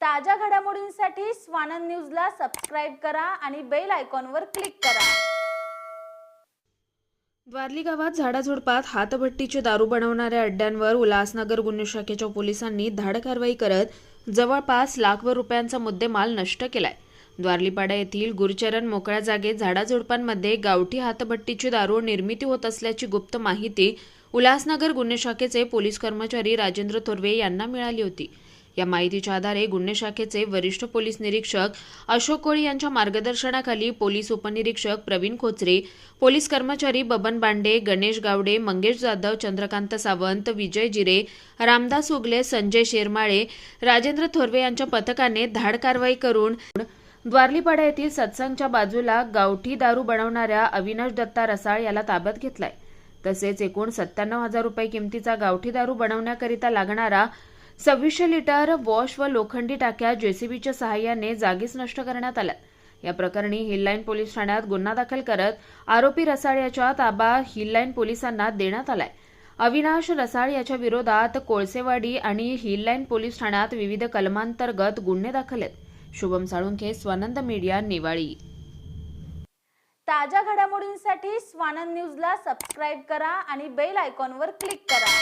ताज्या घडामोडींसाठी स्वानंद न्यूजला सबस्क्राईब करा आणि बेल आयकॉनवर क्लिक करा. द्वारली गावात झाडाझुडपात हातभट्टीचे दारू बनवणाऱ्या अड्ड्यांवर उल्हासनगर गुन्हे शाखेच्या पोलिसांनी धाड कारवाई करत जवळपास लाखभर रुपयांचा मुद्देमाल नष्ट केलाय. द्वारलीपाडा येथील गुरचरण मोकळ्या जागेत झाडाझुडपांमध्ये गावठी हातभट्टीची दारू निर्मिती होत असल्याची गुप्त माहिती उल्हासनगर गुन्हे शाखेचे पोलीस कर्मचारी राजेंद्र थोरवे यांना मिळाली होती. या माहितीच्या आधारे गुन्हे शाखेचे वरिष्ठ पोलीस निरीक्षक अशोक कोळी यांच्या मार्गदर्शनाखाली पोलीस उपनिरीक्षक प्रवीण खोचरे पोलीस कर्मचारी बबन बांडे गणेश गावडे मंगेश जाधव चंद्रकांत सावंत विजय जिरे रामदास उगले संजय शेरमाळे राजेंद्र थोरवे यांच्या पथकाने धाड कारवाई करून द्वारलीपाडा येथील सत्संगच्या बाजूला गावठी दारू बनवणाऱ्या अविनाश दत्ता रसाळ याला ताब्यात घेतलाय. तसेच एकूण सत्त्याण्णव हजार रुपये किमतीचा गावठी दारू बनवण्याकरिता लागणारा सव्वीसशे लिटर वॉश व लोखंडी टाक्या जेसीबीच्या सहाय्याने जागीच नष्ट करण्यात आल्या. या प्रकरणी हिललाईन पोलीस ठाण्यात गुन्हा दाखल करत आरोपी रसाळ याच्या ताबा हिललाईन पोलिसांना देण्यात आलाय. अविनाश रसाळ याच्या विरोधात कोळसेवाडी आणि हिललाईन पोलीस ठाण्यात विविध कलमांतर्गत गुन्हे दाखल आहेत. शुभम साळुंखे स्वानंद मीडिया निवाळी ताज्या घडामोडींसाठी स्वानंद न्यूजला सबस्क्राईब करा आणि बेल आयकॉनवर क्लिक करा.